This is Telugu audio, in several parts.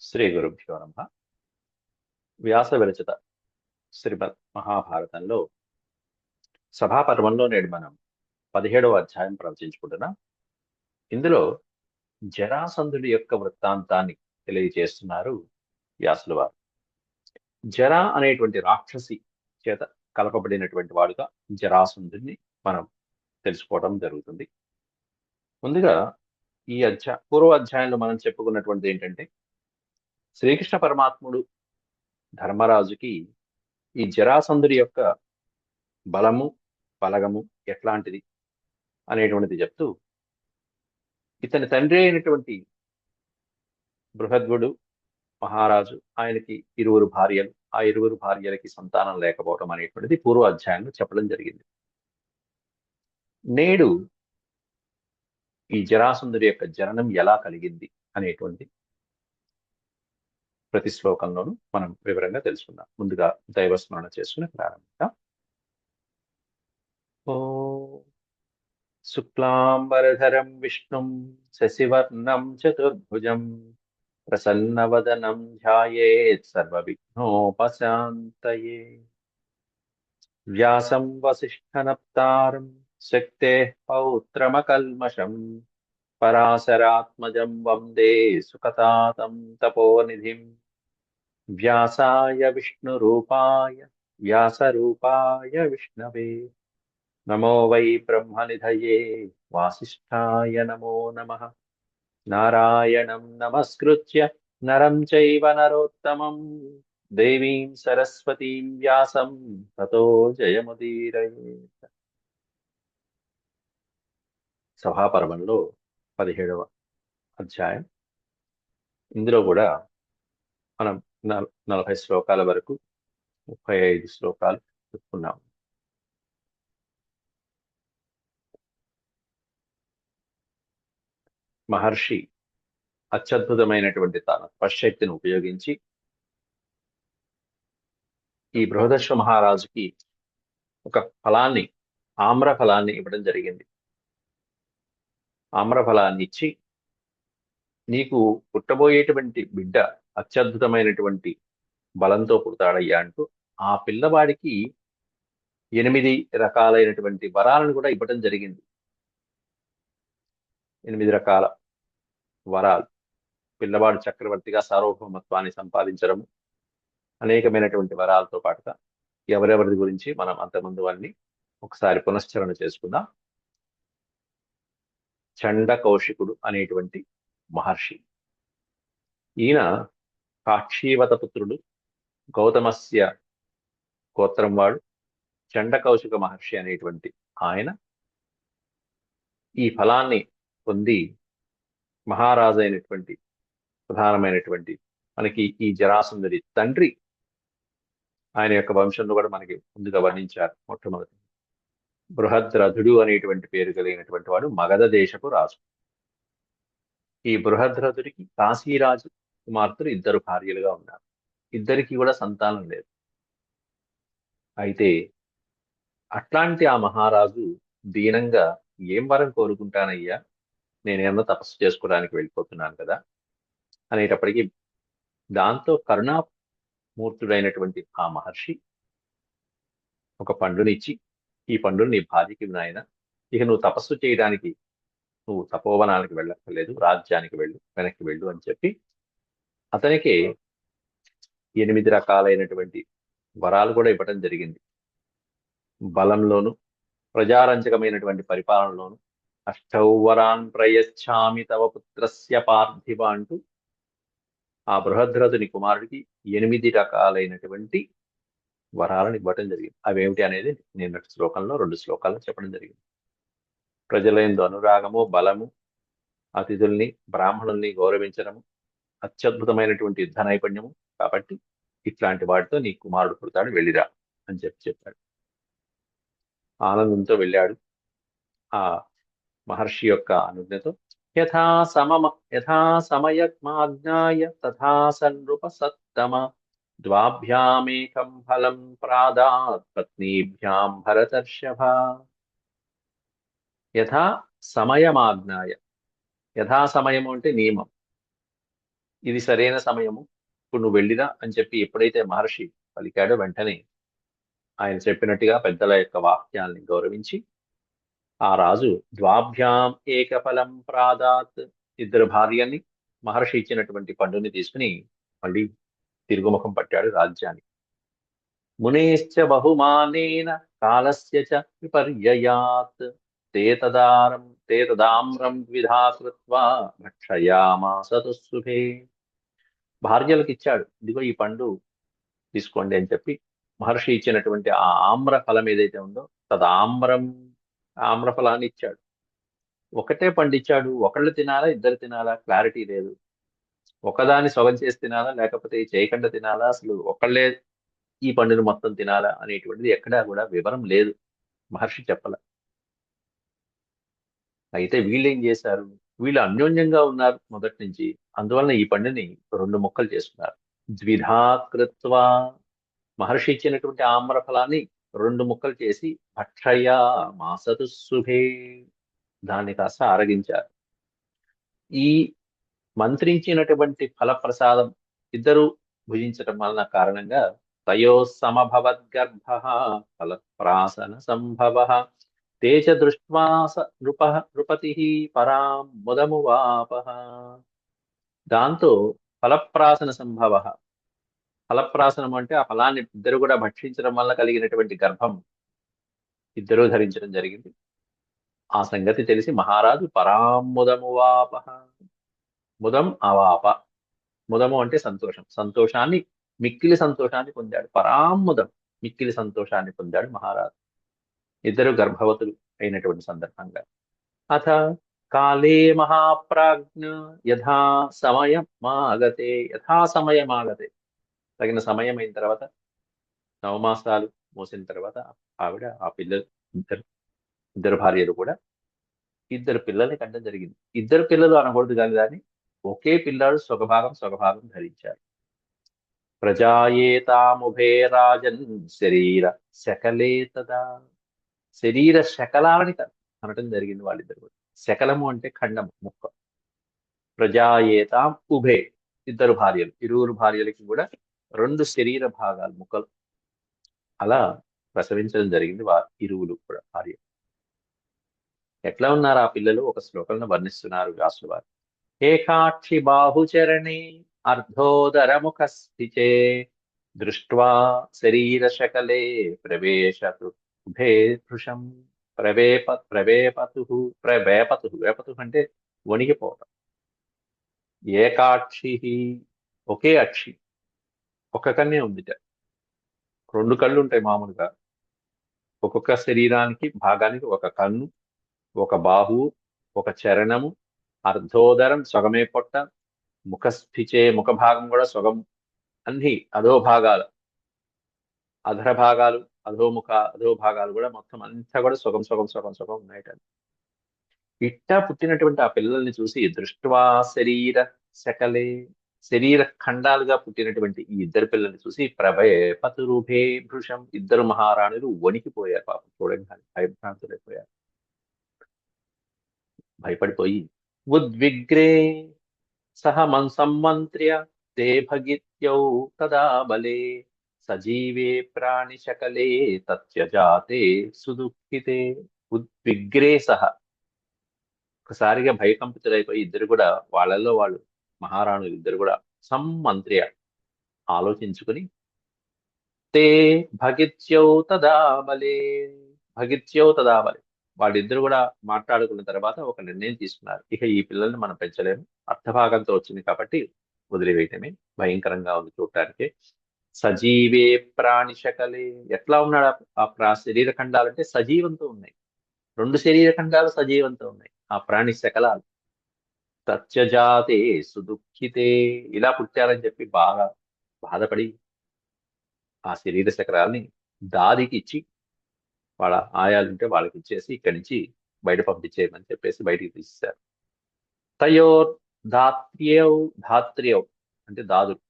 శ్రీ గురుభ్యో నమ. వ్యాస విరచిత శ్రీమద్ మహాభారతంలో సభాపర్వంలో నేడు మనం పదిహేడవ అధ్యాయం ప్రవచించుకుంటున్నాం. ఇందులో జరాసంధుడి యొక్క వృత్తాంతాన్ని తెలియజేస్తున్నారు వ్యాసుల వారు. జరా అనేటువంటి రాక్షసి చేత కలపబడినటువంటి వాడుగా జరాసంధుడిని మనం తెలుసుకోవడం జరుగుతుంది. ముందుగా ఈ అధ్యాయ పూర్వ అధ్యాయంలో మనం చెప్పుకున్నటువంటిది ఏంటంటే శ్రీకృష్ణ పరమాత్ముడు ధర్మరాజుకి ఈ జరాసంధుడి యొక్క బలము బలగము ఎట్లాంటిది అనేటువంటిది చెప్తూ ఇతని తండ్రి అయినటువంటి బృహద్వుడు మహారాజు ఆయనకి ఇరువురు భార్యలు ఆ ఇరువురు భార్యలకి సంతానం లేకపోవడం అనేటువంటిది పూర్వ అధ్యాయంలో చెప్పడం జరిగింది. నేడు ఈ జరాసంధుడి యొక్క జననం ఎలా కలిగింది అనేటువంటి ప్రతి శ్లోకంలోనూ మనం వివరంగా తెలుసుకుందాం. ముందుగా దైవస్మరణ చేసుకుని ప్రారంభిద్దాం. ఓ శుక్లాంబరధరం విష్ణుం శశివర్ణం చతుర్భుజం ప్రసన్నవదనం ధ్యాయేత్ సర్వవిఘ్నోపశాంతయే. వ్యాసం వసిష్ఠనప్తారం శక్తే పౌత్రమకల్మషం పరాశరాత్మజం వందే సుకతాతం తపోనిధిం వ్యాసాయ విష్ణురూపాయ వ్యాసరూపాయ విష్ణవే. నమో వై బ్రహ్మనిధయే వాసిష్ఠాయ నమో నమ. నారాయణం నమస్కృత్య నరం చైవ నరోత్తమం. దేవీం సరస్వతీం వ్యాసం తతో జయముదీరయేత్. సభాపర్వంలో పదిహేడవ అధ్యాయం. ఇందులో కూడా మనం నలభై శ్లోకాల వరకు ముప్పై ఐదు శ్లోకాలు చెప్పుకున్నాము మహర్షి అత్యద్భుతమైనటువంటి తన తపశ్శక్తిని ఉపయోగించి ఈ బృహదశ్వ మహారాజుకి ఒక ఫలాన్ని ఆమ్ర ఫలాన్ని ఇవ్వడం జరిగింది. ఆమ్ర ఫలాన్ని ఇచ్చి నీకు పుట్టబోయేటువంటి బిడ్డ అత్యద్భుతమైనటువంటి బలంతో పుడతాడయ్యా అంటూ ఆ పిల్లవాడికి ఎనిమిది రకాలైనటువంటి వరాలను కూడా ఇవ్వటం జరిగింది. ఎనిమిది రకాల వరాలు. పిల్లవాడు చక్రవర్తిగా సార్వభౌమత్వాన్ని సంపాదించడము అనేకమైనటువంటి వరాలతో పాటుగా ఎవరెవరి గురించి మనం అంతకుముందు అన్ని ఒకసారి పునశ్చరణ చేసుకుందాం. చండ కౌశికుడు అనేటువంటి మహర్షి. ఈయన కాక్షీవత పుత్రుడు గౌతమస్య గోత్రం వాడు చండకౌశిక మహర్షి అనేటువంటి ఆయన ఈ ఫలాన్ని పొంది మహారాజు అయినటువంటి ప్రధానమైనటువంటి మనకి ఈ జరాసుందరి తండ్రి ఆయన యొక్క వంశంలో కూడా మనకి ముందుగా వర్ణించారు మొట్టమొదటి. బృహద్రథుడు అనేటువంటి పేరు కలిగినటువంటి వాడు మగధ దేశపు రాజు. ఈ బృహద్రథుడికి కాశీరాజు కుమార్తెలు ఇద్దరు భార్యలుగా ఉన్నారు. ఇద్దరికి కూడా సంతానం లేదు. అయితే అట్లాంటి ఆ మహారాజు దీనంగా ఏం వరం కోరుకుంటానయ్యా? నేనేమన్నా తపస్సు చేసుకోవడానికి వెళ్ళిపోతున్నాను కదా? అనేటప్పటికీ దాంతో కరుణామూర్తుడైనటువంటి ఆ మహర్షి ఒక పండునిచ్చి ఈ పండుని నీ భార్యకి నాయన. ఇక నువ్వు తపస్సు చేయడానికి నువ్వు తపోవనానికి వెళ్ళక్కర్లేదు రాజ్యానికి వెళ్ళు వెనక్కి వెళ్ళు అని చెప్పి అతనికి ఎనిమిది రకాలైనటువంటి వరాలు కూడా ఇవ్వటం జరిగింది. బలంలోను ప్రజారంజకమైనటువంటి పరిపాలనలోను అష్టౌవరాన్ ప్రయచ్ఛామి తవ పుత్రస్య పార్థివ అంటూ ఆ బృహద్రథుని కుమారుడికి ఎనిమిది రకాలైనటువంటి వరాలను ఇవ్వటం జరిగింది. అవేమిటి అనేది నిన్నటి శ్లోకంలో రెండు శ్లోకాల్లో చెప్పడం జరిగింది. ప్రజలందు అనురాగము బలము అతిథుల్ని బ్రాహ్మణుల్ని గౌరవించడము అత్యద్భుతమైనటువంటి యుద్ధ నైపుణ్యము. కాబట్టి ఇట్లాంటి వాటితో నీ కుమారుడు పుడతాడు వెళ్ళిరా అని చెప్పి చెప్పాడు. ఆనందంతో వెళ్ళాడు. ఆ మహర్షి యొక్క అనుజ్ఞతో యథా సమమ యథా సమయమాజ్ఞాయ తథా సన్నృప సత్తమ ద్వాభ్యామేకం ఫలం ప్రాదాత్ పత్నీభ్యాం భరతర్షభ. యథా సమయమాజ్ఞాయ. యథా సమయము అంటే నియమం. ఇది సరైన సమయము. ఇప్పుడు నువ్వు వెళ్ళిరా అని చెప్పి ఎప్పుడైతే మహర్షి పలికాడో వెంటనే ఆయన చెప్పినట్టుగా పెద్దల యొక్క వాక్యాల్ని గౌరవించి ఆ రాజు ద్వాభ్యాం ఏకఫలం ప్రాదాత్ ఇద్దరు భార్యని మహర్షి ఇచ్చినటువంటి పండుని తీసుకుని మళ్ళీ తిరుగుముఖం పట్టాడు రాజ్యాన్ని. మునేశ్చ బహుమానేన కాలస్య చ విపర్యయాత్. తే తదారం తదామ్రం ద్విధా కృత్వా భక్షయామాసతు శుభే భార్యలకు ఇచ్చాడు ఇదిగో ఈ పండు తీసుకోండి అని చెప్పి మహర్షి ఇచ్చినటువంటి ఆ ఆమ్ర ఫలం ఏదైతే ఉందో తదామ్రం ఆమ్ర ఫలాన్ని ఇచ్చాడు. ఒకటే పండు ఇచ్చాడు ఒకళ్ళు తినాలా ఇద్దరు తినాలా? క్లారిటీ లేదు. ఒకదాన్ని సొగం చేసి తినాలా లేకపోతే చేయకుండా తినాలా? అసలు ఒకళ్ళే ఈ పండుని మొత్తం తినాలా? అనేటువంటిది ఎక్కడా కూడా వివరం లేదు. మహర్షి చెప్పాల అయితే వీళ్ళు ఏం చేశారు? వీళ్ళు అన్యోన్యంగా ఉన్నారు మొదటి నుంచి. అందువలన ఈ పండుని రెండు ముక్కలు చేసుకున్నారు. ద్విధాకృత్వా. మహర్షి ఇచ్చినటువంటి ఆమ్ర ఫలాన్ని రెండు ముక్కలు చేసి భక్షయ మాసతు శుభే దాన్ని కాస్త ఆరగించారు. ఈ మంత్రించినటువంటి ఫలప్రసాదం ఇద్దరు భుజించటం వలన కారణంగా తయో సమభవద్గర్భ ఫలప్రాసన సంభవ తేజ దృష్ట్వా స నృప నృపతి పరాం ముదమువాప దాంతో ఫలప్రాసన సంభవ ఫలప్రాసనం అంటే ఆ ఫలాన్ని ఇద్దరు కూడా భక్షించడం వల్ల కలిగినటువంటి గర్భం ఇద్దరూ ధరించడం జరిగింది. ఆ సంగతి తెలిసి మహారాజు పరాముదమువాప ముదం అవాప. ముదము అంటే సంతోషం. సంతోషాన్ని మిక్కిలి సంతోషాన్ని పొందాడు. పరాముదం మిక్కిలి సంతోషాన్ని పొందాడు మహారాజు. ఇద్దరు గర్భవతులు అయినటువంటి సందర్భంగా. అథ కాలే మహాప్రాజ్ఞ యథా సమయం ఆగతే యథా సమయం ఆగతే. తగిన సమయం అయిన తర్వాత నవమాసాలు మోసిన తర్వాత ఆవిడ ఆ పిల్లలు ఇద్దరు ఇద్దరు భార్యలు కూడా ఇద్దరు పిల్లల్ని కండం జరిగింది. ఇద్దరు పిల్లలు అనకూడదు కానీ దాన్ని ఒకే పిల్లాడు స్వగభాగం స్వగభాగం ధరించారు. ప్రజాయేతాముభే రాజన్ శరీర శకలే తదా శరీర శకలాలని అనటం జరిగింది వాళ్ళిద్దరు కూడా శకలము అంటే ఖండము ముక్క. ప్రజాయేతాం ఉభే ఇద్దరు భార్యలు. ఇరువురు భార్యలకి కూడా రెండు శరీర భాగాలు ముక్కలు. అలా ప్రసవించడం జరిగింది వా ఇరువులు కూడా భార్య ఎట్లా ఉన్నారు ఆ పిల్లలు? ఒక శ్లోకంలో వర్ణిస్తున్నారు వ్యాసులు వారు. ఏకాక్షి బాహుచరణే అర్ధోదరముఖ స్థితే దృష్ట్వా శరీర శకలే ప్రవేశతు. ఉభే భృషం ప్రవేప ప్రవేపతు ప్రవేపతు వేపతు అంటే వణిగిపోవటం. ఏకాక్షి ఒకే అక్షి ఒక కన్నే ఉందిట రెండు కళ్ళు ఉంటాయి మామూలుగా. ఒక్కొక్క శరీరానికి భాగానికి ఒక కన్ను ఒక బాహువు ఒక చరణము అర్ధోదరం సొగమే పొట్ట ముఖస్థిచే ముఖ భాగం కూడా సొగం అన్ని అధో భాగాలు అధర భాగాలు అధోముఖ అధోభాగాలు కూడా మొత్తం అంతా కూడా సుగం సుఖం సుగం సుఖం ఉన్నాయట ఇట్టా పుట్టినటువంటి ఆ పిల్లల్ని చూసి దృష్ట్వా శరీర శకలే శరీర ఖండాలుగా పుట్టినటువంటి ఈ ఇద్దరు పిల్లల్ని చూసి ప్రభయ పతురుభే భృషం ఇద్దరు మహారాణులు వణికిపోయారు పాపం. చూడంగానే భయభ్రాంతులైపోయారు భయపడిపోయి ఉద్విగ్రే సహ మన్ సమ్మంత్ర్య తే భగిత్యౌ తదా బలే సజీవే ప్రాణి శకలే తత్యజాతే సుదుఃఖితే ఉద్విగ్రే సహ. ఒకసారిగా భయకంపితులైపోయి ఇద్దరు కూడా వాళ్ళల్లో వాళ్ళు మహారాణులు ఇద్దరు కూడా సమ్మంత్ర్య ఆలోచించుకుని తే భగిత్యౌ తదాబలే భగిత్యౌ తదాబలే. వాళ్ళిద్దరు కూడా మాట్లాడుకున్న తర్వాత ఒక నిర్ణయం తీసుకున్నారు. ఇక ఈ పిల్లల్ని మనం పెంచలేము. అర్థభాగంతో వచ్చింది కాబట్టి వదిలివేయటమే భయంకరంగా ఉంది చూడటానికి. సజీవే ప్రాణి శకలే. ఎట్లా ఉన్నాడు ఆ ప్రా శరీర ఖండాలంటే సజీవంతో ఉన్నాయి. రెండు శరీర ఖండాలు సజీవంతో ఉన్నాయి. ఆ ప్రాణి శకలాలు. తత్యజాతే సుదుఖితే. ఇలా పుట్టారని చెప్పి బాగా బాధపడి ఆ శరీర శకరాల్ని దాదికి ఇచ్చి వాళ్ళ ఆయాలుంటే వాళ్ళకి ఇచ్చేసి ఇక్కడి నుంచి బయట పంపించేయమని చెప్పేసి బయటికి తీసేశారు. తయోర్ ధాత్ర్యౌ ధాత్ర్యౌ అంటే దాదులు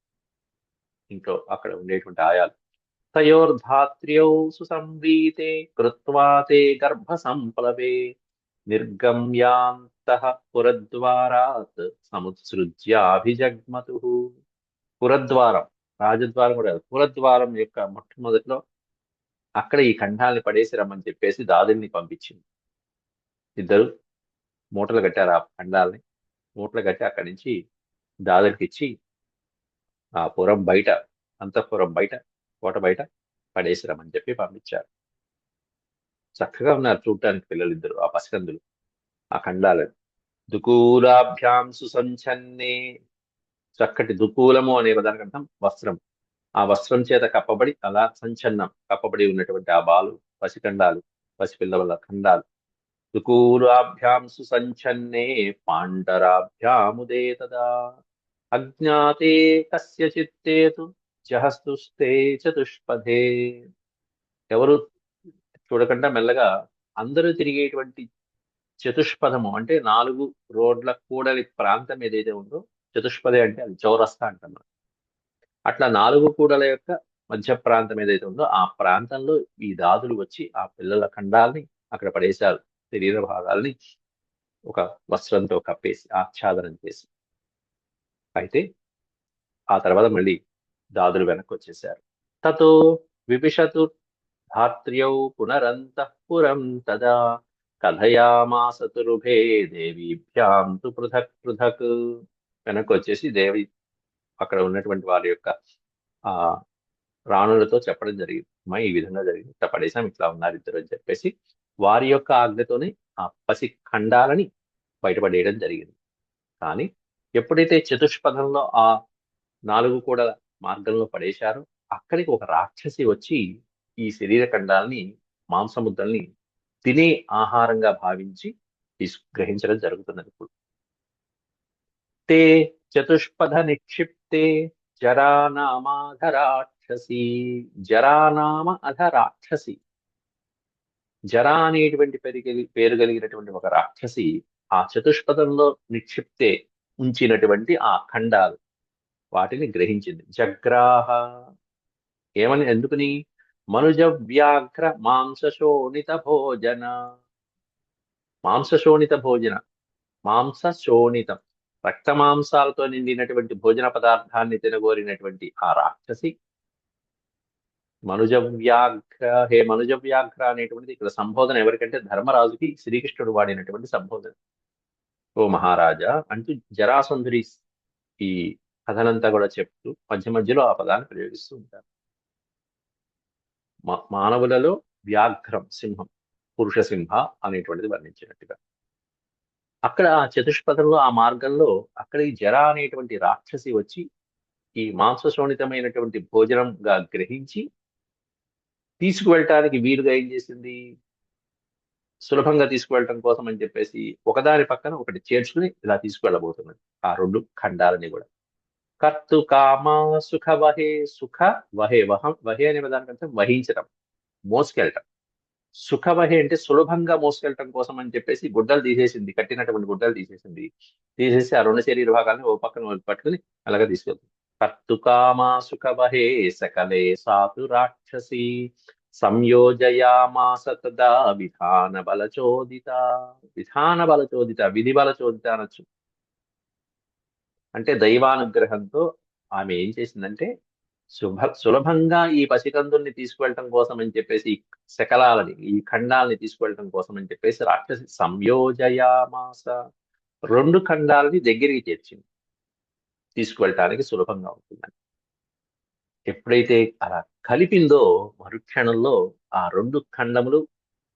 ఇంట్లో అక్కడ ఉండేటువంటి ఆయాలు. తయోర్ధాత్ర్యౌ సుసంవీతే కృత్వాతే గర్భ సంప్లవే నిర్గమ్యాంత పురద్వారాత్ సముత్సృజ్యాభిజగ్మతు. పురద్వారం రాజద్వారం కూడా పురద్వారం యొక్క మొట్టమొదటిలో అక్కడ ఈ ఖండాల్ని పడేసి రమ్మని చెప్పేసి దాదుల్ని పంపించింది. ఇద్దరు మూటలు కట్టారు ఆ ఖండాల్ని. మూటలు కట్టి అక్కడి నుంచి దాదులకి ఇచ్చి ఆ పురం బయట అంతఃపురం బయట కోట బయట పడేసి చెప్పి పంపించారు. చక్కగా ఉన్నారు చూడటానికి పిల్లలిద్దరు ఆ పసికందులు ఆ ఖండాలను దుకూలాభ్యాం సంచన్నే చక్కటి దుకూలము అనే పదానికి అర్థం వస్త్రం. ఆ వస్త్రం చేత కప్పబడి అలా సంచన్నం కప్పబడి ఉన్నటువంటి ఆ బాలు పసికండాలు వల్ల ఖండాలు. దుకూలాభ్యాం సంచన్నే పాండరాభ్యాముదే తదా. అజ్ఞాతే కస్య చిత్తే జహస్తుస్తే చతుష్పథే ఎవరు చూడకుండా మెల్లగా అందరూ తిరిగేటువంటి చతుష్పథము అంటే నాలుగు రోడ్ల కూడలి ప్రాంతం ఏదైతే ఉందో చతుష్పదే అంటే అది చౌరస్తా అంటాం అట్లా నాలుగు కూడల యొక్క మధ్య ప్రాంతం ఏదైతే ఉందో ఆ ప్రాంతంలో ఈ దాదులు వచ్చి ఆ పిల్లల ఖండాల్ని అక్కడ పడేశారు. శరీర భాగాల్ని ఒక వస్త్రంతో కప్పేసి ఆచ్ఛాదనం చేసి. అయితే ఆ తర్వాత మళ్ళీ దాదులు వెనక్కి వచ్చేసారు తతో విపిషతు ధాత్ర్యౌ పునరంతఃపురం తదా కథయామాసతురుభే దేవీభ్యాం తు పృథక్ పృథక్ వెనక్కి వచ్చేసి దేవి అక్కడ ఉన్నటువంటి వారి యొక్క ఆ రాణులతో చెప్పడం జరిగింది. మా ఈ విధంగా జరిగింది. ఇట్లా పడేసాం ఇట్లా ఉన్నారు ఇద్దరు అని చెప్పేసి వారి యొక్క ఆజ్ఞతోనే ఆ పసి ఖండాలని బయటపడేయడం జరిగింది. కానీ ఎప్పుడైతే చతుష్పథంలో ఆ నాలుగు కూడా మార్గంలో పడేశారో అక్కడికి ఒక రాక్షసి వచ్చి ఈ శరీర ఖండాలని మాంసముద్దల్ని తినే ఆహారంగా భావించి గ్రహించడం జరుగుతున్నది ఇప్పుడు. తే చతుష్పథ నిక్షిప్తే జరానామాధరాక్షసి జరానామ అధ రాక్షసి జరా అనేటువంటి పేరు పేరు కలిగినటువంటి ఒక రాక్షసి ఆ చతుష్పథంలో నిక్షిప్తే ఉంచినటువంటి ఆ ఖండాలు వాటిని గ్రహించింది. జగ్రాహ. ఏమని ఎందుకని? మనుజ వ్యాఘ్ర మాంసశోణిత భోజన. మాంసశోణిత భోజన. మాంసశోణితం. రక్త మాంసాలతో నిండినటువంటి భోజన పదార్థాన్ని తినగోరినటువంటి ఆ రాక్షసి. మనుజ వ్యాఘ్ర. హే మనుజ వ్యాఘ్ర అనేటువంటిది ఇక్కడ సంబోధన ఎవరికంటే ధర్మరాజుకి శ్రీకృష్ణుడు వాడినటువంటి సంబోధన. ఓ మహారాజా అంటూ జరాసుందరి ఈ కథనంతా కూడా చెప్తూ మధ్య మధ్యలో ఆ పదాన్ని ప్రయోగిస్తూ ఉంటారు. మానవులలో వ్యాఘ్రం సింహం పురుష సింహ అనేటువంటిది వర్ణించినట్టుగా. అక్కడ ఆ చతుష్పథంలో ఆ మార్గంలో అక్కడ ఈ జర అనేటువంటి రాక్షసి వచ్చి ఈ మాంసశోణితమైనటువంటి భోజనంగా గ్రహించి తీసుకువెళ్ళటానికి వీలుగా ఏం చేసింది? సులభంగా తీసుకువెళ్ళటం కోసం అని చెప్పేసి ఒకదాని పక్కన ఒకటి చేర్చుకుని ఇలా తీసుకువెళ్ళబోతున్నది. ఆ రెండు ఖండాలని కూడా. కర్తు కామ సుఖ వహే సుఖ వహే వహం. వహే అనే దానికంటే వహించటం మోసుకెళ్ళటం. సుఖ వహే అంటే సులభంగా మోసుకెళ్ళటం కోసం అని చెప్పేసి గుడ్డలు తీసేసింది కట్టినటువంటి గుడ్డలు తీసేసింది. తీసేసి ఆ రెండు శరీర భాగాలను ఓ పక్కన పట్టుకుని అలాగే తీసుకెళ్తుంది. కర్తు కామ సుఖ వహే సకలే సాతు రాక్షసి. సంయోజయామాస తదా విధాన బలచోదిత విధాన బలచోదిత విధి బలచోదిత అనొచ్చు. అంటే దైవానుగ్రహంతో ఆమె ఏం చేసిందంటే శుభ సులభంగా ఈ పసికందుల్ని తీసుకువెళ్ళటం కోసం అని చెప్పేసి ఈ శకలాలని ఈ ఖండాలని తీసుకువెళ్ళటం కోసం అని చెప్పేసి రాక్షసి సంయోజయామాస రెండు ఖండాలని దగ్గరికి చేర్చింది. తీసుకువెళ్ళటానికి సులభంగా ఉంటుందని. ఎప్పుడైతే అలా కలిపిందో మరుక్షణంలో ఆ రెండు ఖండములు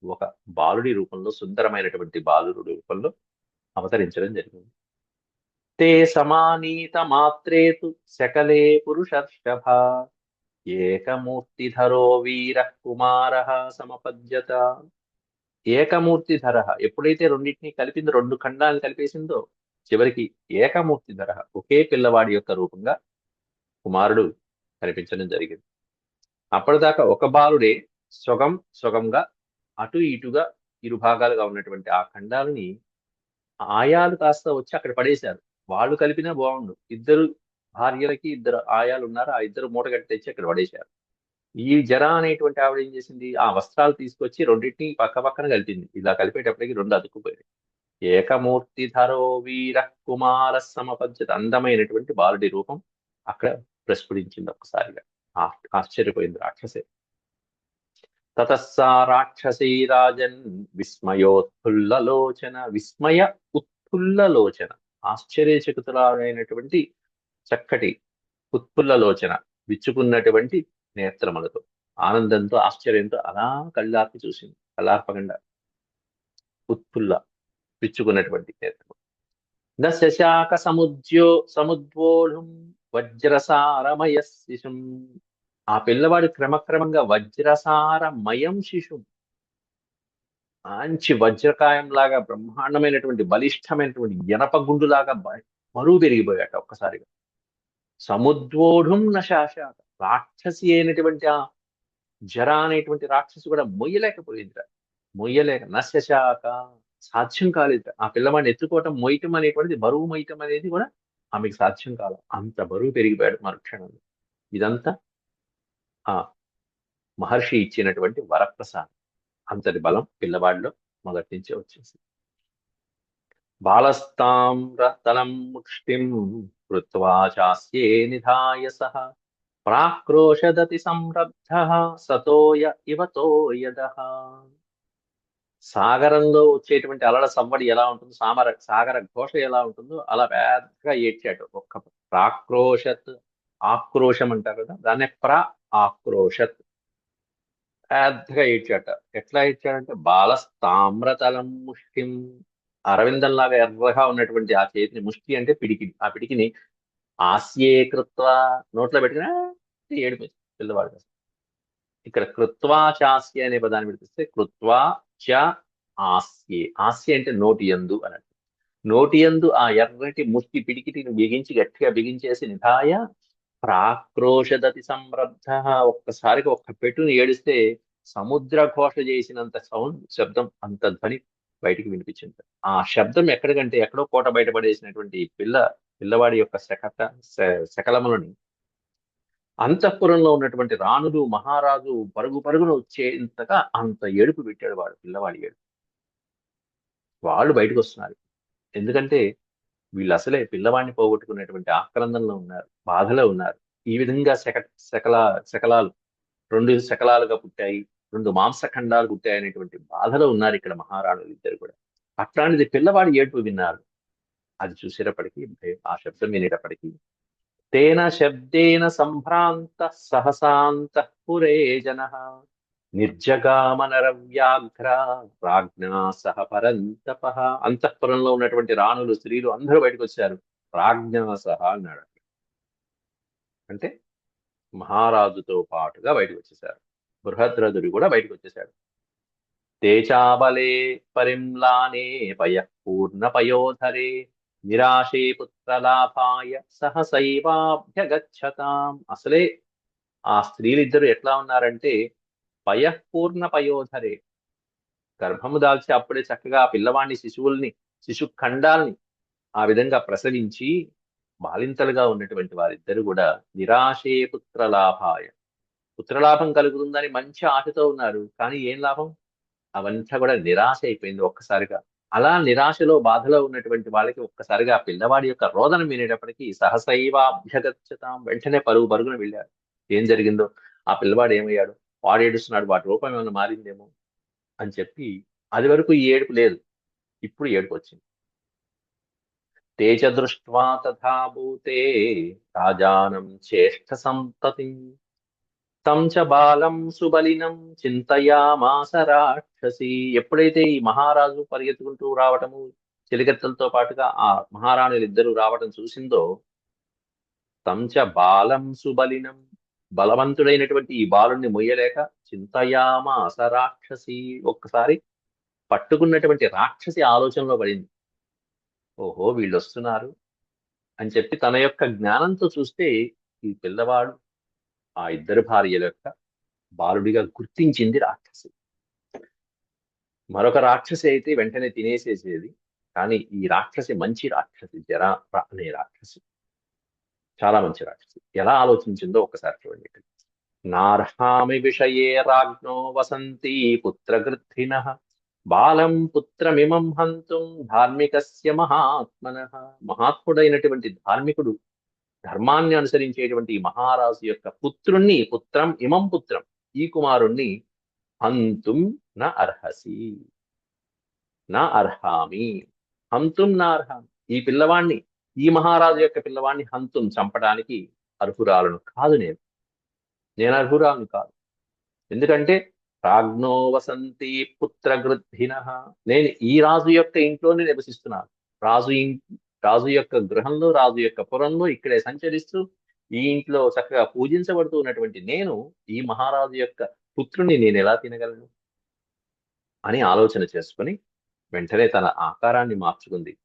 ఒక బాలుడి రూపంలో సుందరమైనటువంటి బాలుడి రూపంలో అవతరించడం జరిగింది. తే సమానీత మాత్రేతు శకలే పురుషర్షభ ఏకమూర్తిధరో వీర కుమార సమపద్యత. ఏకమూర్తిధర ఎప్పుడైతే రెండింటినీ కలిపిందో రెండు ఖండాలను కలిపేసిందో చివరికి ఏకమూర్తిధర ఒకే పిల్లవాడి యొక్క రూపంగా కుమారుడు కనిపించడం జరిగింది. అప్పటిదాకా ఒక బాలుడే సొగం సొగంగా అటు ఇటుగా ఇరు భాగాలుగా ఉన్నటువంటి ఆ ఖండాలని ఆయాలు కాస్త వచ్చి అక్కడ పడేశారు. వాళ్ళు కలిపినా బాగుండు. ఇద్దరు భార్యలకి ఇద్దరు ఆయాలు ఉన్నారు? ఆ ఇద్దరు మూట కట్టి తెచ్చి అక్కడ పడేశారు. ఈ జర అనేటువంటి ఆవిడ ఏం చేసింది? ఆ వస్త్రాలు తీసుకొచ్చి రెండింటిని పక్క పక్కన కలిపింది. ఇలా కలిపేటప్పటికి రెండు అతుక్కుపోయాయి ఏకమూర్తి ధరో వీర కుమార సమపద్యత అందమైనటువంటి బాలుడి రూపం అక్కడ ప్రస్ఫురించింది ఒక్కసారిగా. ఆశ్చర్యపోయింది రాక్షసే. తతస్సా రాక్షసీ రాజన్ విస్మయోత్ఫుల్లలోచన విస్మయ ఉత్ఫుల్లలోచన. ఆశ్చర్యచకుతులైనటువంటి చక్కటి ఉత్ఫుల్లలోచన విచ్చుకున్నటువంటి నేత్రములతో. ఆనందంతో ఆశ్చర్యంతో అలా కళ్ళార్పి చూసింది. కళ్ళార్పకుండా ఉత్ఫుల్ల విచ్చుకున్నటువంటి నేత్రము. న శశాక సముద్యో సముద్వోళం వజ్రసారమయ శిశుం ఆ పిల్లవాడు క్రమక్రమంగా వజ్రసారమయం శిశుం మంచి వజ్రకాయం లాగా బ్రహ్మాండమైనటువంటి బలిష్టమైనటువంటి ఎనప గుండులాగా మరువు పెరిగిపోయాట ఒక్కసారిగా. సముద్వోఢుం నశాశాత రాక్షసి అయినటువంటి ఆ జర అనేటువంటి రాక్షసి కూడా మొయ్యలేకపోయింది మొయ్యలేక నశశాక సాధ్యం కాలేదు ఆ పిల్లవాడిని ఎత్తుకోవటం మొయ్యటం అనేటువంటిది బరువు మొయ్యటం అనేది కూడా ఆమెకు సాధ్యం కాదు అంత బరువు పెరిగిపోయాడు మరుక్షణంలో. ఇదంతా ఆ మహర్షి ఇచ్చినటువంటి వరప్రసాదం. అంతటి బలం పిల్లవాడిలో మొదటి నుంచే వచ్చేసింది. బాలస్తామ్రతలం ముష్టిం కృత్వా చాస్యే నిధాయ సహ. ప్రాక్రోశదతి సంరబ్ధ సతోయ ఇవతోయదః సాగరంలో వచ్చేటువంటి అలల సవ్వడి ఎలా ఉంటుందో సామర సాగర ఘోష ఎలా ఉంటుందో అలా పెద్దగా ఏడ్చాడు. ఒక్క ప్రాక్రోషత్ ఆక్రోశం అంటారు కదా దాన్ని ప్ర ఆక్రోషత్ పెద్దగా ఏడ్చాట. ఎట్లా ఏడ్చాడంటే బాలస్తామ్రతలం ముష్టిం అరవిందంలాగా ఎర్రగా ఉన్నటువంటి ఆ చేతిని ముష్టి అంటే పిడికి ఆ పిడికిని ఆస్యే కృత్వ నోట్లో పెట్టుకుని ఏడిపోయింది పిల్లవాడు ఇక్కడ కృత్వా చాస్య అనే పదాన్ని విడిపిస్తే కృత్వా చ ఆస్యే. అంటే నోటి యందు అన్నట్టు నోటి యందు ఆ ఎర్రటి ముష్టి పిడికిటిని బిగించి గట్టిగా బిగించేసి నిధాయ ప్రాక్రోషదతి సంరబ్ధ. ఒక్కసారిగా ఒక్క పెట్టుని ఏడిస్తే సముద్ర ఘోష చేసినంత సౌండ్ శబ్దం అంత ధ్వని బయటికి వినిపించింది. ఆ శబ్దం ఎక్కడికంటే ఎక్కడో కోట బయటపడేసినటువంటి పిల్ల పిల్లవాడి యొక్క శకట శ- శకలములని అంతఃపురంలో ఉన్నటువంటి రాణులు మహారాజు పరుగు పరుగున వచ్చేంతగా అంత ఏడుపు పెట్టాడు వాడు పిల్లవాడి ఏడుపు. వాళ్ళు బయటకు వస్తున్నారు. ఎందుకంటే వీళ్ళు అసలే పిల్లవాడిని పోగొట్టుకునేటువంటి ఆక్రందంలో ఉన్నారు బాధలో ఉన్నారు. ఈ విధంగా శక శకల శకలాలు రెండు శకలాలుగా పుట్టాయి రెండు మాంసఖండాలు పుట్టాయి అనేటువంటి బాధలో ఉన్నారు ఇక్కడ మహారాణులు ఇద్దరు కూడా. అట్లాంటిది పిల్లవాడి ఏడుపు విన్నారు. అది చూసేటప్పటికీ ఆ శబ్దం వినేటప్పటికీ తేన శబ్దేన సంభ్రాంత సహసాంత పురే జన. నిర్జగామనరవ్యాఘ్ర రాజ్ఞా సహ పరంతప. అంతఃపురంలో ఉన్నటువంటి రాణులు స్త్రీలు అందరూ బయటకు వచ్చారు. రాజ్ఞా సహ అన్నాడు. అంటే మహారాజుతో పాటుగా బయటకు వచ్చేసారు బృహద్రథుడు కూడా బయటకు వచ్చేసాడు తేచాబలే పరిమ్లానే పయ పూర్ణ పయోధరే. నిరాశే పుత్రలాభాయ సహసైవాభ్యగచ్చతాం అసలే ఆ స్త్రీలిద్దరు ఎట్లా ఉన్నారంటే పయఃపూర్ణ పయోధరే. గర్భము దాల్చి అప్పుడే చక్కగా పిల్లవాణ్ణి శిశువుల్ని శిశు ఖండాల్ని ఆ విధంగా ప్రసవించి బాలింతలుగా ఉన్నటువంటి వారిద్దరు కూడా నిరాశే పుత్రలాభాయ. పుత్రలాభం కలుగుతుందని మంచి ఆశతో ఉన్నారు కానీ ఏం లాభం? అవంతా కూడా నిరాశ అయిపోయింది ఒక్కసారిగా. అలా నిరాశలో బాధలో ఉన్నటువంటి వాళ్ళకి ఒక్కసారిగా పిల్లవాడి యొక్క రోదనం వినేటప్పటికీ సహసైవాభ్యగచ్చతాం వెంటనే పరుగు పరుగున వెళ్ళాడు. ఏం జరిగిందో? ఆ పిల్లవాడు ఏమయ్యాడు? వాడు ఏడుస్తున్నాడు వాటి రూపం ఏమైనా మారిందేమో? అని చెప్పి అది వరకు ఈ ఏడుపు లేదు. ఇప్పుడు ఏడుపు వచ్చింది. తేజ దృష్ట్వా తథాభూతే రాజానం చేష్ట సంతతి తం చ బాలం సుబలినం చింతయామాస రాక్షసి. ఎప్పుడైతే ఈ మహారాజు పరిగెత్తుకుంటూ రావటము చెలికత్తలతో పాటుగా ఆ మహారాణులు ఇద్దరు రావటం చూసిందో తంచ బాలం సుబలినం బలవంతుడైనటువంటి ఈ బాలుణ్ణి మొయ్యలేక చింతయామాస రాక్షసి ఒక్కసారి పట్టుకున్నటువంటి రాక్షసి ఆలోచనలో పడింది. ఓహో వీళ్ళు వస్తున్నారు అని చెప్పి తన యొక్క జ్ఞానంతో చూస్తే ఈ పిల్లవాడు ఆ ఇద్దరు భార్యల యొక్క బాలుడిగా గుర్తించింది రాక్షసి. మరొక రాక్షసి అయితే వెంటనే తినేసేసేది కానీ ఈ రాక్షసి మంచి రాక్షసి జర అనే రాక్షసి. చాలా మంచి రాక్షసి. ఎలా ఆలోచించిందో ఒకసారి చూడండి ఇక్కడ. నార్హామి విషయే రాజ్ఞో వసంతి పుత్రగృద్ధిన బాలం పుత్రమిమం హంతుం ధార్మికస్య మహాత్మన. మహాత్ముడైనటువంటి ధార్మికుడు ధర్మాన్ని అనుసరించేటువంటి మహారాజు యొక్క పుత్రుణ్ణి పుత్రం ఇమం పుత్రం ఈ కుమారుణ్ణి హంతుం నా అర్హసి నా అర్హామి. హంతుం నా అర్హామి. ఈ పిల్లవాణ్ణి ఈ మహారాజు యొక్క పిల్లవాణ్ణి హంతుం చంపడానికి అర్హురాలను కాదు నేను. నేను అర్హురాలను కాదు. ఎందుకంటే రాజ్ఞో వసంతి పుత్రగృద్ధిన. నేను ఈ రాజు యొక్క ఇంట్లోనే నివసిస్తున్నాను. రాజు రాజు యొక్క గృహంలో రాజు యొక్క పురంలో ఇక్కడే సంచరిస్తూ ఈ ఇంట్లో చక్కగా పూజించబడుతూ ఉన్నటువంటి నేను ఈ మహారాజు యొక్క పుత్రుని నేను ఎలా తినగలను? అని ఆలోచన చేసుకుని వెంటనే తన ఆకారాన్ని మార్చుకుంది.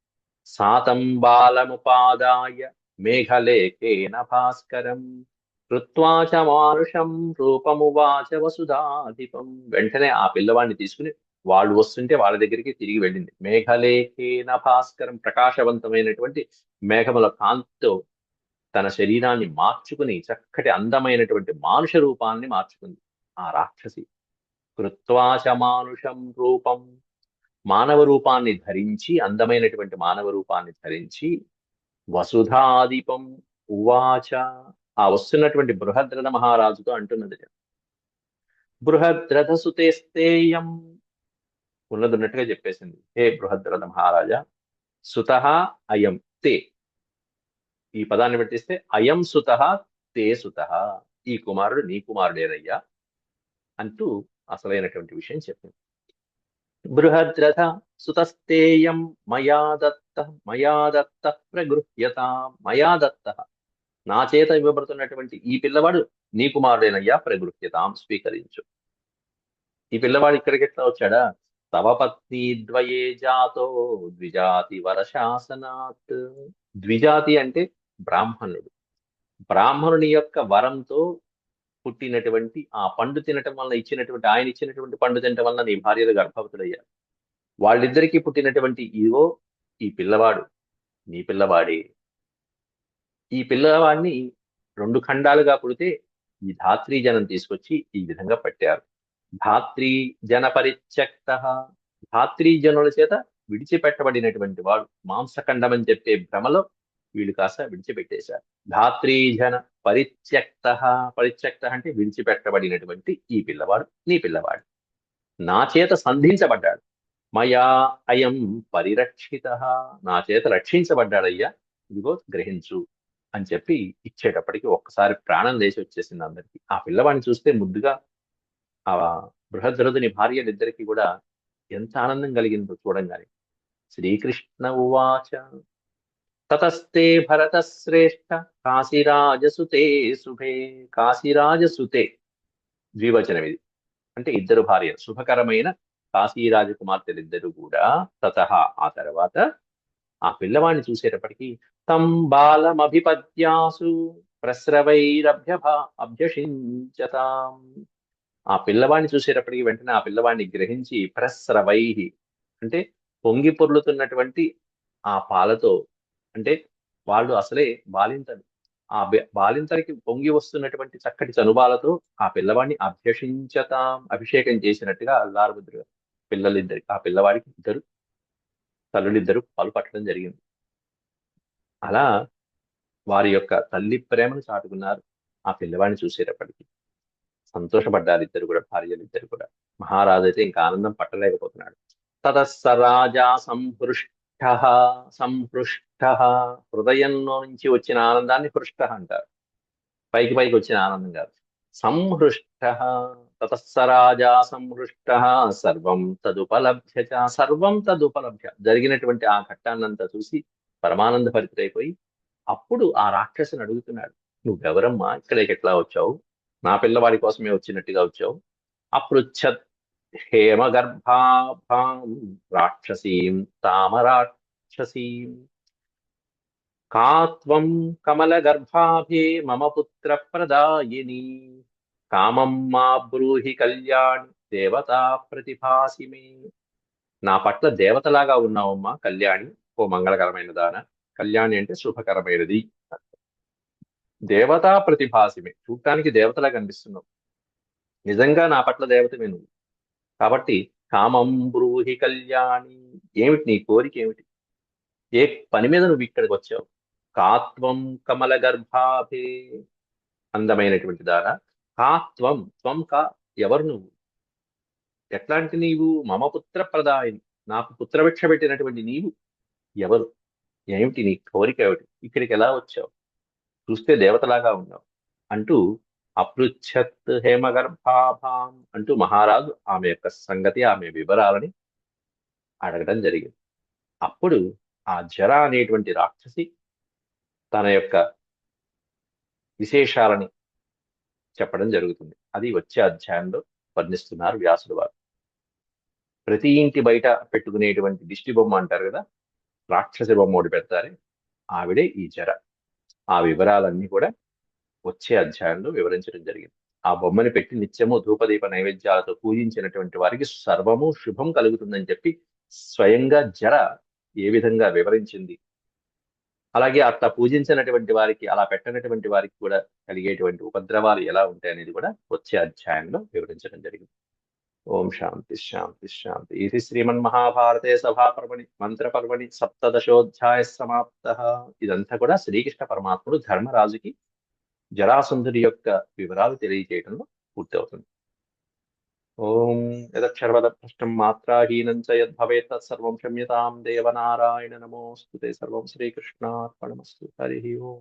సాతం బాలముపాదాయ మేఘలేఖేన భాస్కరం కృత్వాచ చ మానుషం రూపమువాచ వసుధాధిపం. వెంటనే ఆ పిల్లవాడిని తీసుకుని వాళ్ళు వస్తుంటే వాళ్ళ దగ్గరికి తిరిగి వెళ్ళింది. మేఘలేఖేన భాస్కరం ప్రకాశవంతమైనటువంటి మేఘముల కాంతితో తన శరీరాన్ని మార్చుకుని చక్కటి అందమైనటువంటి మానుష రూపాన్ని మార్చుకుంది. ఆ రాక్షసి కృత్వా మానుషం రూపం మానవ రూపాన్ని ధరించి అందమైనటువంటి మానవ రూపాన్ని ధరించి వసుధాదీపం ఉవాచ ఆ వస్తున్నటువంటి బృహద్రథ మహారాజుతో అంటున్నది. బృహద్రథ సుతేస్తేయం ఉన్నది ఉన్నట్టుగా చెప్పేసింది. హే బృహద్రథ మహారాజా సుత అయం తే. ఈ పదాన్ని పెట్టిస్తే అయం సుత తే సుత. ఈ కుమారుడు నీ కుమారుడేనయ్యా అంటూ అసలైనటువంటి విషయం చెప్పింది. బృహద్రథ సుతస్తేయం మయా దత్త మయా దత్త ప్రగృహ్యత మయా దత్త. నా చేత ఇవ్వబడుతున్నటువంటి ఈ పిల్లవాడు నీ కుమారుడేనయ్యా ప్రగృహ్యతాం స్వీకరించు. ఈ పిల్లవాడు ఇక్కడికి ఎట్లా వచ్చాడా? తవ పత్ని ద్వయే జాతో ద్విజాతి వరశాసనాత్. ద్విజాతి అంటే బ్రాహ్మణుడు. బ్రాహ్మణుని యొక్క వరంతో పుట్టినటువంటి ఆ పండు తినటం వలన ఇచ్చినటువంటి ఆయన ఇచ్చినటువంటి పండు తినటం వలన నీ భార్యలు గర్భవతులయ్యారు. వాళ్ళిద్దరికీ పుట్టినటువంటి ఇవో ఈ పిల్లవాడు నీ పిల్లవాడే. ఈ పిల్లవాడిని రెండు ఖండాలుగా పుడితే ఈ ధాత్రీ జనం తీసుకొచ్చి ఈ విధంగా పట్టారు. ధాత్రీ జన పరిత్యక్త ధాత్రీ జనుల చేత విడిచిపెట్టబడినటువంటి వాడు మాంసఖండం అని చెప్పే భ్రమలో వీళ్ళు కాస్త విడిచిపెట్టేశారు. ధాత్రీజన పరిత్యక్త పరిత్యక్త అంటే విడిచిపెట్టబడినటువంటి ఈ పిల్లవాడు నీ పిల్లవాడు. నా చేత సంధించబడ్డాడు. మయా అయం పరిరక్షిత. నా చేత రక్షించబడ్డాడయ్యా. ఇదిగో గ్రహించు అని చెప్పి ఇచ్చేటప్పటికి ఒక్కసారి ప్రాణం లేచి వచ్చేసింది అందరికి. ఆ పిల్లవాడిని చూస్తే ముద్దుగా ఆ బృహద్రథుని భార్యలిద్దరికీ కూడా ఎంత ఆనందం కలిగిందో చూడంగానే. శ్రీకృష్ణ ఉవాచ తతస్తే భరత శ్రేష్ఠ కాశీరాజసుతే శుభే కాశీరాజసుతే ద్వివచనం ఇది. అంటే ఇద్దరు భార్య శుభకరమైన కాశీరాజ కుమార్తెలిద్దరు కూడా తత ఆ తర్వాత ఆ పిల్లవాడిని చూసేటప్పటికీ తం బాలమభిపద్యాసు ప్రస్రవైరభ్యభ అభ్యషించతాం ఆ పిల్లవాడిని చూసేటప్పటికి వెంటనే ఆ పిల్లవాడిని గ్రహించి ప్రస్రవైహి. అంటే పొంగి పొర్లుతున్నటువంటి ఆ పాలతో అంటే వాళ్ళు అసలే బాలింతలు. ఆ బాలింతలకి పొంగి వస్తున్నటువంటి చక్కటి చనుబాలతో ఆ పిల్లవాడిని అభ్యసించతాం అభిషేకం చేసినట్టుగా అల్లారబుద్రుగా పిల్లలిద్దరి ఆ పిల్లవాడికి ఇద్దరు తల్లులిద్దరు పాలు పట్టడం జరిగింది. అలా వారి యొక్క తల్లి ప్రేమను చాటుకున్నారు ఆ పిల్లవాడిని చూసేటప్పటికి. సంతోషపడ్డారు ఇద్దరు కూడా భార్యలు ఇద్దరు కూడా. మహారాజు అయితే ఇంకా ఆనందం పట్టలేకపోతున్నాడు. తతస్స రాజా సంహృష్ట సంహృష్ట హృదయంలో నుంచి వచ్చిన ఆనందాన్ని హృష్ట అంటారు. పైకి పైకి వచ్చిన ఆనందం కాదు. సంహృష్ట తతస్స రాజా సంహృష్ట సర్వం తదుపలభ్య సర్వం తదుపలభ్య. జరిగినటువంటి ఆ ఘట్టాన్నంతా చూసి పరమానంద భరితుడైపోయి అప్పుడు ఆ రాక్షసుని అడుగుతున్నాడు. నువ్వెవరమ్మా? ఇక్కడికి ఎట్లా వచ్చావు? నా పిల్లవాడి కోసమే వచ్చినట్టుగా వచ్చావు. అపృచ్ఛత్ హేమగర్భాభాం రాక్షసీం తామరాక్షసీం. కాత్వం కమలగర్భాభే మమ పుత్ర ప్రదాయిని. కామం మా బ్రూహి కళ్యాణి దేవతా ప్రతిభాసిమే నా పట్ల దేవతలాగా ఉన్నావమ్మా కళ్యాణి. ఓ మంగళకరమైన దాన. కళ్యాణి అంటే శుభకరమైనది. దేవతా ప్రతిభాసిమే. చూడటానికి దేవతలా కనిపిస్తున్నావు. నిజంగా నా పట్ల దేవతమే నువ్వు. కాబట్టి కామం బ్రూహి కళ్యాణి ఏమిటి నీ కోరిక ఏమిటి? ఏ పని మీద నువ్వు ఇక్కడికి వచ్చావు? కాత్వం కమల గర్భాభే అందమైనటువంటి దారా? కాత్వం త్వం కా ఎవరు నువ్వు? ఎట్లాంటి నీవు? మమ పుత్ర ప్రదాయిని. నాకు పుత్రభిక్ష పెట్టినటువంటి నీవు ఎవరు? ఏమిటి నీ కోరిక ఏమిటి? ఇక్కడికి ఎలా వచ్చావు? చూస్తే దేవతలాగా ఉన్నావు అంటూ అపృచ్ఛత్ హేమగర్భాభాం అంటూ మహారాజు ఆమె యొక్క సంగతి ఆమె వివరాలని అడగడం జరిగింది. అప్పుడు ఆ జర అనేటువంటి రాక్షసి తన యొక్క విశేషాలని చెప్పడం జరుగుతుంది. అది వచ్చే అధ్యాయంలో వర్ణిస్తున్నారు వ్యాసుడు వారు. ప్రతి ఇంటి బయట పెట్టుకునేటువంటి దిష్టి బొమ్మ అంటారు కదా రాక్షసి బొమ్మ ఒకటి పెడతారే ఆవిడే ఈ జర. ఆ వివరాలన్నీ కూడా వచ్చే అధ్యాయంలో వివరించడం జరిగింది. ఆ బొమ్మని పెట్టి నిత్యము ధూపదీప నైవేద్యాలతో పూజించినటువంటి వారికి సర్వము శుభం కలుగుతుందని చెప్పి స్వయంగా జర ఏ విధంగా వివరించింది? అలాగే అట్లా పూజించినటువంటి వారికి అలా పెట్టనటువంటి వారికి కూడా కలిగేటువంటి ఉపద్రవాలు ఎలా ఉంటాయి అనేది కూడా వచ్చే అధ్యాయంలో వివరించడం జరిగింది. ఓం శాంతి శాంతి శాంతి. ఇది శ్రీమన్ మహాభారతే సభాపర్వణి మంత్రపర్వణి సప్తదశోధ్యాయ సమాప్త. ఇదంతా కూడా శ్రీకృష్ణ పరమాత్ముడు ధర్మరాజుకి జరాసుందరి యొక్క వివరాలు తెలియజేయడంలో పూర్తవుతుంది. ఓం యదక్షర్వద యదక్షరవదభ్రష్టం మాత్రాహీనం చ యద్భవేత్ తత్సర్వం క్షమ్యతాం దేవనారాయణ నమోస్తుతే సర్వం శ్రీకృష్ణార్పణమస్తు. హరి ఓం.